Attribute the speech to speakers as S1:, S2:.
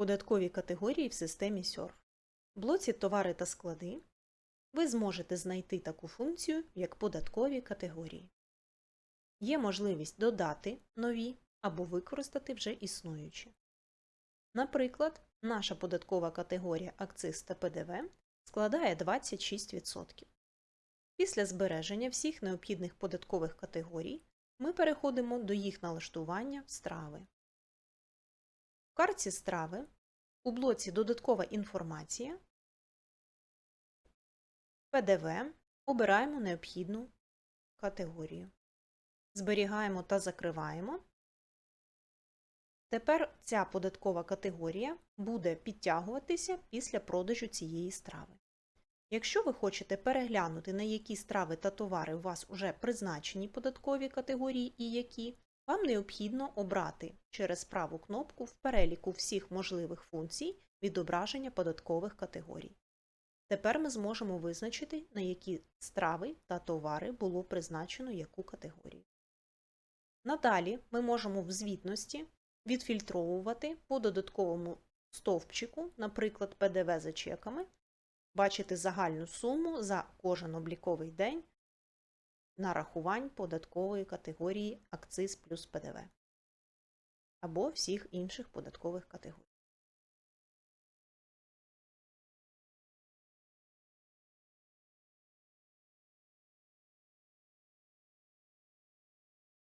S1: Податкові категорії в системі SURF. В блоці Товари та склади ви зможете знайти таку функцію, як податкові категорії. Є можливість додати нові або використати вже існуючі. Наприклад, наша податкова категорія акциз та ПДВ складає 26%. Після збереження всіх необхідних податкових категорій ми переходимо до їх налаштування в страви. В картці страви у блоці Додаткова інформація ПДВ обираємо необхідну категорію. Зберігаємо та закриваємо. Тепер ця податкова категорія буде підтягуватися після продажу цієї страви. Якщо ви хочете переглянути, на які страви та товари у вас вже призначені податкові категорії і які, вам необхідно обрати через праву кнопку в переліку всіх можливих функцій відображення податкових категорій. Тепер ми зможемо визначити, на які страви та товари було призначено яку категорію. Надалі ми можемо в звітності відфільтровувати по додатковому стовпчику, наприклад, ПДВ за чеками, бачити загальну суму за кожен обліковий день нарахувань податкової категорії акциз плюс ПДВ або всіх інших податкових категорій.